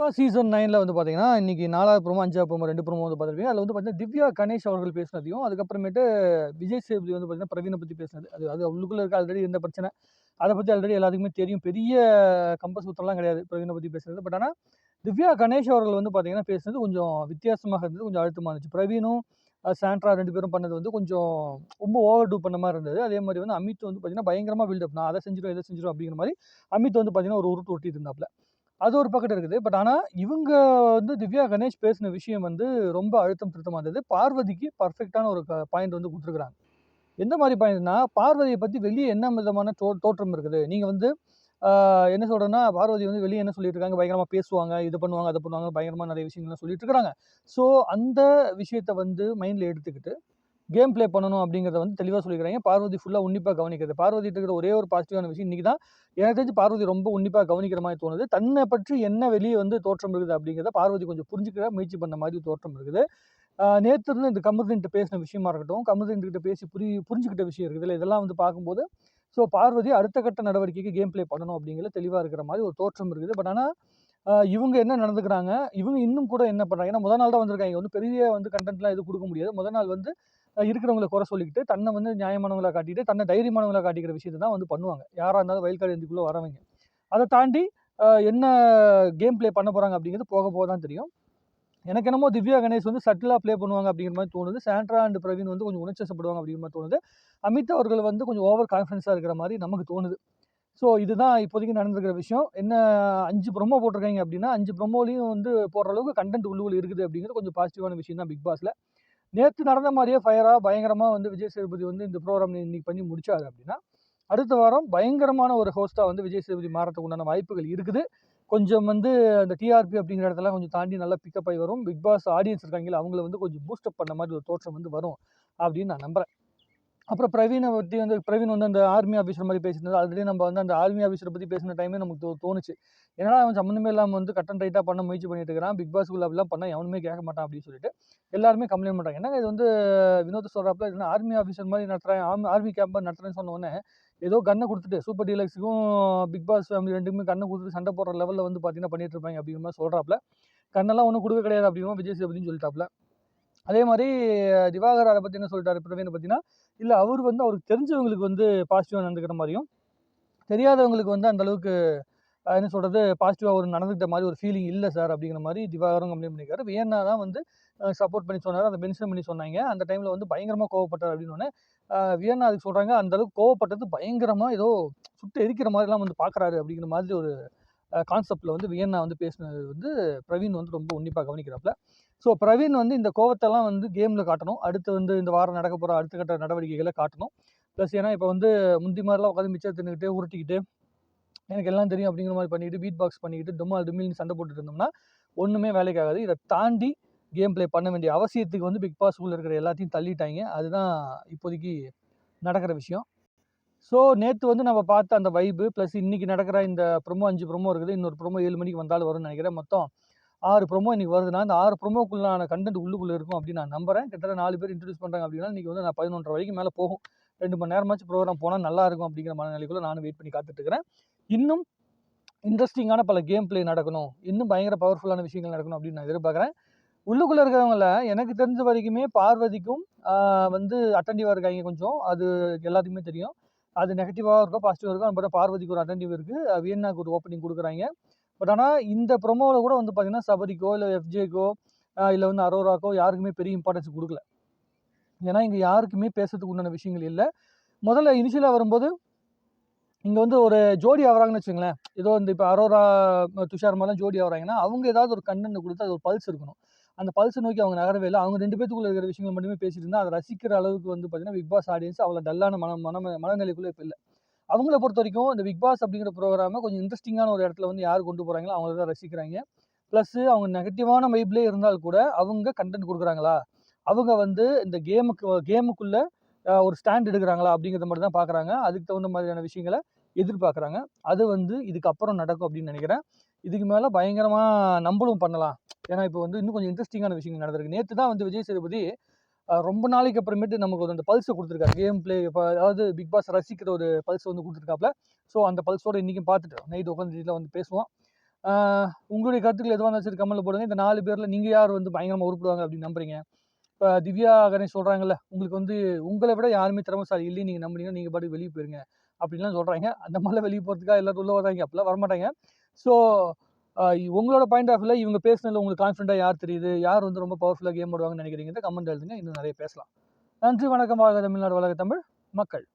Boss season நைனில் வந்து பார்த்தீங்கன்னா இன்றைக்கி நாலாவது ப்ரோமோ அஞ்சாவது ப்ரோமோ ரெண்டு ப்ரோமோ வந்து பார்த்துருப்பீங்க அதில் வந்து பார்த்தீங்கன்னா திவ்யா கணேஷ் அவர்கள் பேசினதையும் அதுக்கப்புறமேட்டு விஜய் சேதுபதி வந்து பார்த்தீங்கன்னா பிரவீனை பற்றி பேசினது. அது அது உள்ளுக்குள்ளே இருக்க ஆல்ரெடி இருந்த பிரச்சனை அதை பற்றி ஆல்ரெடி எல்லாத்துக்குமே தெரியும். பெரிய கம்பஸ் சுத்தம்லாம் கிடையாது பிரவீனை பற்றி பேசுறது. பட் ஆனால் திவ்யா கணேஷ் அவர்கள் வந்து பார்த்தீங்கன்னா பேசுனது கொஞ்சம் வித்தியாசமாக இருந்தது கொஞ்சம் அழுத்தமாக இருந்துச்சு. பிரவீனும் சாண்ட்ரா ரெண்டு பேரும் பண்ணது வந்து கொஞ்சம் ரொம்ப ஓவர் டூ பண்ண மாதிரி இருந்தது. அதே மாதிரி வந்து அமித் வந்து பார்த்தீங்கன்னா பயங்கரமாக பில்டப் நான் அதை செஞ்சிடும் இதை செஞ்சிடும் அப்படிங்கிற மாதிரி அமித் வந்து பார்த்தீங்கன்னா ஒரு உருட்டு ஒட்டி இருந்தாப்புல. அது ஒரு பக்கத்து இருக்குது. பட் ஆனால் இவங்க வந்து திவ்யா கணேஷ் பேசின விஷயம் வந்து ரொம்ப அழுத்தம் திருத்தமாக இருந்தது. பார்வதிக்கு பர்ஃபெக்டான ஒரு பாயிண்ட் வந்து கொடுத்துருக்குறாங்க. எந்த மாதிரி பாயிண்ட்னா பார்வதியை பற்றி வெளியே என்ன விதமான தோ தோற்றம் இருக்குது? நீங்கள் வந்து என்ன சொல்கிறேன்னா பார்வதி வந்து வெளியே என்ன சொல்லிட்டு இருக்காங்க? பயங்கரமாக பேசுவாங்க இது பண்ணுவாங்க அதை பண்ணுவாங்க பயங்கரமாக நிறைய விஷயங்கள்லாம் சொல்லிட்டு இருக்கிறாங்க. ஸோ அந்த விஷயத்தை வந்து மைண்டில் எடுத்துக்கிட்டு கேம் ப்ளே பண்ணணும் அப்படிங்கிறத வந்து தெளிவாக சொல்லிக்கிறாங்க பார்வதி ஃபுல்லாக உன்னிப்பாக கவனிக்கிறது. பார்வதி இருக்கிற ஒரே ஒரு பாசிட்டிவான விஷயம் இன்றைக்கி தான் எனக்கு தெரிஞ்சு பார்வதி ரொம்ப உன்னிப்பாக கவனிக்கிற மாதிரி தோணுது. தன்னை பற்றி என்ன வெளியே வந்து தோற்றம் இருக்குது அப்படிங்கிறத பார்வதி கொஞ்சம் புரிஞ்சுக்கிற முயற்சி பண்ண மாதிரி தோற்றம் இருக்குது. நேற்று இருந்து இந்த கமருதீன்ட்டு பேசின விஷயமா இருக்கட்டும் கமருதீன் கிட்ட பேசி புரி புரிஞ்சுக்கிட்ட விஷயம் இருக்குதுல்ல இதெல்லாம் வந்து பார்க்கும்போது ஸோ பார்வதி அடுத்த கட்ட நடவடிக்கைக்கு கேம் ப்ளே பண்ணணும் அப்படிங்கிறது தெளிவாக இருக்கிற மாதிரி ஒரு தோற்றம் இருக்குது. பட் ஆனால் இவங்க என்ன நடந்துக்கிறாங்க இவங்க இன்னும் கூட என்ன பண்ணுறாங்க ஏன்னா முதல் நாள் தான் வந்திருக்காங்க. வந்து பெரிய வந்து கண்டென்ட்லாம் எதுவும் கொடுக்க முடியாது. முதல் நாள் வந்து இருக்கிறவங்கள குறை சொல்லிக்கிட்டு தன்னை வந்து நியாயமானவங்களாக காட்டிட்டு தன்னை தைரியமானவங்களை காட்டிக்கிற விஷயத்தை தான் வந்து பண்ணுவாங்க. யாராக இருந்தாலும் வயல் கார்டு எந்திக்குள்ளே வரவங்க. அதை தாண்டி என்ன கேம் ப்ளே பண்ண போகிறாங்க அப்படிங்கிறது போக போக தான் தெரியும். எனக்கு என்னமோ திவ்யா கணேஷ் வந்து சட்டிலாக ப்ளே பண்ணுவாங்க அப்படிங்கிற மாதிரி தோணுது. சாண்ட்ரா அண்ட் பிரவீன் வந்து கொஞ்சம் உணர்ச்சப்படுவாங்க அப்படிங்கிற மாதிரி தோணுது. அமித் அவர்கள் வந்து கொஞ்சம் ஓவர் கான்ஃபிடன்ஸாக இருக்கிற மாதிரி நமக்கு தோணுது. ஸோ இதுதான் இப்போதைக்கு நடந்திருக்கிற விஷயம். என்ன அஞ்சு ப்ரொமோ போட்டிருக்காங்க அப்படின்னா அஞ்சு ப்ரொமோலையும் வந்து போடுற அளவுக்கு கண்டென்ட் உள்ளுக்குள் இருக்குது அப்படிங்கிறது கொஞ்சம் பாசிட்டிவான விஷயம் தான் பிக் பாஸில் நேற்று நடந்த மாதிரியே ஃபயராக பயங்கரமாக வந்து விஜய் சேதுபதி வந்து இந்த ப்ரோக்ராம் இன்னைக்கு பண்ணி முடிச்சாரு அப்படின்னா அடுத்த வாரம் பயங்கரமான ஒரு ஹோஸ்ட்டாக வந்து விஜய் சேதுபதி மாறத்துக்கு உண்டான வாய்ப்புகள் இருக்குது. கொஞ்சம் வந்து அந்த டிஆர்பி அப்படிங்கிற இடத்துல கொஞ்சம் தாண்டி நல்லா பிக்கப் ஆகி வரும். பிக் பாஸ் ஆடியன்ஸ் இருக்காங்களே அவங்கள வந்து கொஞ்சம் பூஸ்டப் பண்ண மாதிரி ஒரு தோற்றம் வந்து வரும் அப்படின்னு நான் நம்புகிறேன் அப்புறம் பிரவீனை பற்றி வந்து பிரவீன் வந்து அந்த ஆர்மி ஆஃபீஸர் மாதிரி பேசினது ஆல்ரெடி நம்ம வந்து அந்த ஆர்மி ஆஃபீஸரை பற்றி பேசின டைமே நமக்கு தோ- தோணுச்சு. ஏன்னா அவன் சம்மந்தமே இல்லாமல் வந்து கட்டன் ரைட்டாக பண்ண முயற்சி பண்ணிட்டு இருக்கிறான். பிக் பாஸ்க்குள்ள அப்படிலாம் பண்ணால் எவனுமே கேட்க மாட்டான் அப்படின்னு சொல்லிட்டு எல்லாருமே கம்ப்ளைண்ட் பண்ணுறாங்க என்னங்க இது வந்து வினோத் சொல்கிறாப்புல இது ஆர்மி ஆஃபீஸர் மாதிரி நடத்துகிறேன் ஆர்மி ஆர்மி கேம்ப் நடத்துகிறேன்னு சொன்ன ஏதோ கண்ணை கொடுத்துட்டு சூப்பர் டீலக்ஸுக்கும் பிக் பாஸ் ஃபேமிலி ரெண்டுக்குமே கண்ணை கொடுத்துட்டு சண்டை போடுற லெவலில் வந்து பார்த்தீங்கன்னா பண்ணிட்டு இருப்பாங்க அப்படிங்கிற மாதிரி சொல்கிறாப்புல கண்ணெல்லாம் ஒன்றும் கொடுக்க கிடையாது அப்படிங்கிற விஜய் சேபதினு சொல்லிட்டாப்புல அதே மாதிரி திவாகர் அதை பற்றி என்ன சொல்லிட்டாரு பிரவீன் பார்த்தீங்கன்னா இல்லை அவர் வந்து அவருக்கு தெரிஞ்சவங்களுக்கு வந்து பாசிட்டிவாக நடந்துக்கிற மாதிரியும் தெரியாதவங்களுக்கு வந்து அந்த அளவுக்கு என்ன சொல்கிறது பாசிட்டிவாக ஒரு நடந்துக்கிட்ட மாதிரி ஒரு ஃபீலிங் இல்லை சார் அப்படிங்கிற மாதிரி திவாகரும் கம்ப்ளைண்ட் பண்ணியிருக்காரு. வியன்னா தான் வந்து சப்போர்ட் பண்ணி சொன்னார் அதை மென்ஷன் பண்ணி சொன்னாங்க. அந்த டைமில் வந்து பயங்கரமாக கோவப்பட்டார் அப்படின்னு வியன்னா அதுக்கு சொல்கிறாங்க அந்த அளவுக்கு கோவப்பட்டது பயங்கரமாக ஏதோ சுட்டு எரிக்கிற மாதிரிலாம் வந்து பார்க்குறாரு அப்படிங்கிற மாதிரி ஒரு கான்செப்டில் வந்து வியன்னா வந்து பேசினது வந்து பிரவீன் வந்து ரொம்ப உன்னிப்பாக கவனிக்கிறாப்புல. ஸோ பிரவீன் வந்து இந்த கோவத்தெல்லாம் வந்து கேமில் காட்டணும். அடுத்து வந்து இந்த வாரம் நடக்க போகிற அடுத்த கட்ட நடவடிக்கைகளை காட்டணும். ப்ளஸ் ஏன்னா இப்போ வந்து முந்தி மாதிரிலாம் உட்காந்து மிச்சம் தின்னுக்கிட்டு உருட்டிக்கிட்டு எனக்கு எல்லாம் தெரியும் அப்படிங்கிற மாதிரி பண்ணிக்கிட்டு பீட் பாக்ஸ் பண்ணிக்கிட்டு டொம்மால் டுமில்னு சண்டை போட்டுட்டு இருந்தோம்னா ஒன்றுமே வேலைக்கு ஆகாது. இதை தாண்டி கேம் ப்ளே பண்ண வேண்டிய அவசியத்துக்கு வந்து பிக் பாஸ் உள்ள இருக்கிற எல்லாத்தையும் தள்ளிட்டாங்க. அதுதான் இப்போதைக்கு நடக்கிற விஷயம். ஸோ நேற்று வந்து நம்ம பார்த்த அந்த வைபு ப்ளஸ் இன்னைக்கு நடக்கிற இந்த ப்ரொமோ அஞ்சு ப்ரொமோ இருக்குது. இன்னொரு ப்ரொமோ ஏழு மணிக்கு வந்தாலும் வரும்னு நினைக்கிறேன். மொத்தம் ஆறு ப்ரொமோ இன்னைக்கு வருதுன்னா அந்த ஆறு ப்ரொமோக்குள்ளான கண்டென்ட் உள்ளுக்குள்ளே இருக்கும் அப்படின்னு நான் நம்புறேன். கிட்டத்தட்ட நாலு பேர் இன்ட்ரடியூஸ் பண்ணுறாங்க அப்படின்னா இன்னைக்கு வந்து நான் பதினொன்றரை வரைக்கும் மேலே போகும். ரெண்டு மணி நேரமாச்சு ப்ரோக்ராம் போனால் நல்லா இருக்கும் அப்படிங்கிற மனநிலைக்குள்ளே நானும் வெயிட் பண்ணி காத்துட்டு இருக்கிறேன். இன்னும் இன்ட்ரெஸ்டிங்கான பல கேம் பிளே நடக்கணும். இன்னும் பயங்கர பவர்ஃபுல்லான விஷயங்கள் நடக்கணும் அப்படின்னு நான் எதிர்பார்க்குறேன். உள்ளுக்குள்ளே இருக்கிறவங்கள எனக்கு தெரிஞ்ச வரைக்குமே பார்வதிக்கும் வந்து அட்டன்டிவாக இருக்காங்க கொஞ்சம். அது எல்லாத்துக்குமே தெரியும். அது நெகட்டிவாக இருக்கோ பாசிட்டிவாக இருக்கோ அப்புறம் பார்வதிக்கு ஒரு அட்டன்டிவ் இருக்குது வியன்னாக்கு ஒரு ஓப்பனிங் கொடுக்குறாங்க. பட் ஆனால் இந்த ப்ரொமோவில் கூட வந்து பார்த்திங்கன்னா சபரிக்கோ இல்லை எஃப்ஜேக்கோ இல்லை வந்து அரோராக்கோ யாருக்குமே பெரிய இம்பார்ட்டன்ஸ் கொடுக்கல. ஏன்னா இங்கே யாருக்குமே பேசுறதுக்கு உண்டான விஷயங்கள் இல்லை. முதல்ல இனிஷியலாக வரும்போது இங்கே வந்து ஒரு ஜோடி ஆகிறாங்கன்னு வச்சுங்களேன் ஏதோ இந்த இப்போ அரோரா துஷார் மாதிரிலாம் ஜோடி ஆகிறாங்கன்னா அவங்க ஏதாவது ஒரு கண்டென்ட் கொடுத்து அது ஒரு பல்ஸ் இருக்கணும். அந்த பல்ஸை நோக்கி அவங்க நகரவே இல்லை. அவங்க ரெண்டு பேத்துக்குள்ள இருக்கிற விஷயங்கள் மட்டுமே பேசிட்டு இருந்தால் அதை ரசிக்கிற அளவுக்கு வந்து பார்த்தீங்கன்னா பிக் பாஸ் ஆடியன்ஸ் அவ்வளோ டல்லான மன மன மனநிலைக்குள்ளே இப்போ இல்லை. அவங்கள பொறுத்த வரைக்கும் இந்த பிக் பாஸ் அப்படிங்கிற ப்ரோக்ராமை கொஞ்சம் இன்ட்ரெஸ்டிங்கான ஒரு இடத்துல வந்து யார் கொண்டு போகிறாங்களோ அவங்கள தான் ரசிக்கிறாங்க. ப்ளஸ் அவங்க நெகட்டிவான வைப்லேயே இருந்தால் கூட அவங்க கண்டென்ட் கொடுக்குறாங்களா? அவங்க வந்து இந்த கேமுக்கு கேமுக்குள்ளே ஒரு ஸ்டாண்ட் எடுக்கிறாங்களா அப்படிங்கிறத மட்டும் தான் பார்க்குறாங்க அதுக்கு தகுந்த மாதிரியான விஷயங்களை எதிர்பார்க்குறாங்க அது வந்து இதுக்கப்புறம் நடக்கும் அப்படின்னு நினைக்கிறேன். இதுக்கு மேலே பயங்கரமாக நம்மளும் பண்ணலாம். ஏன்னா இப்போ வந்து இன்னும் கொஞ்சம் இன்ட்ரெஸ்டிங்கான விஷயங்கள் நடந்திருக்கு. நேற்று தான் வந்து விஜய் சேதுபதி ரொம்ப நாளைக்கு அப்புறமேட்டு நமக்கு ஒரு அந்த பல்ஸை கொடுத்துருக்காரு. கேம் பிளே இப்போ அதாவது பிக் பாஸ் ரசிக்கிற ஒரு பல்ஸ் வந்து கொடுத்துருக்காப்ல. ஸோ அந்த பல்ஸோட இன்றைக்கும் பார்த்துட்டு நைட் உட்காந்து வந்து பேசுவோம். உங்களுடைய கருத்துக்கள் எதுவாக இருந்தாலும் சரி கமலில் போடுங்க. இந்த நாலு பேரில் நீங்கள் யார் வந்து பயங்கரமாக உருப்பிடுவாங்க அப்படின்னு நம்புறீங்க? இப்போ திவ்யா கணேஷ் சொல்கிறாங்கல்ல உங்களுக்கு வந்து உங்களை விட யாருமே திறமைசாலி இல்லை நீங்கள் நம்புனீங்கன்னா நீங்கள் பாட்டு வெளியே போயிருங்க. அப்படின்லாம் சொல்கிறாங்க அந்த மாதிரிலாம் வெளியே போகிறதுக்காக எல்லாரும் உள்ளே வர்றாங்க அப்படிலாம் வரமாட்டாங்க. ஸோ உங்களோட பாயிண்ட் ஆஃப் வியூவில் இவங்க பேசுனதில் உங்களுக்கு கான்ஃபிடண்ட்டாக யார் தெரியுது? யார் வந்து ரொம்ப பவர்ஃபுல்லாக கேம் ஆடுவாங்கன்னு நினைக்கிறீங்க கமெண்ட் எழுதுங்க. இன்னும் நிறைய பேசலாம். நன்றி வணக்கம் வாழ்க தமிழ்நாடு வளர்க தமிழ் மக்கள்.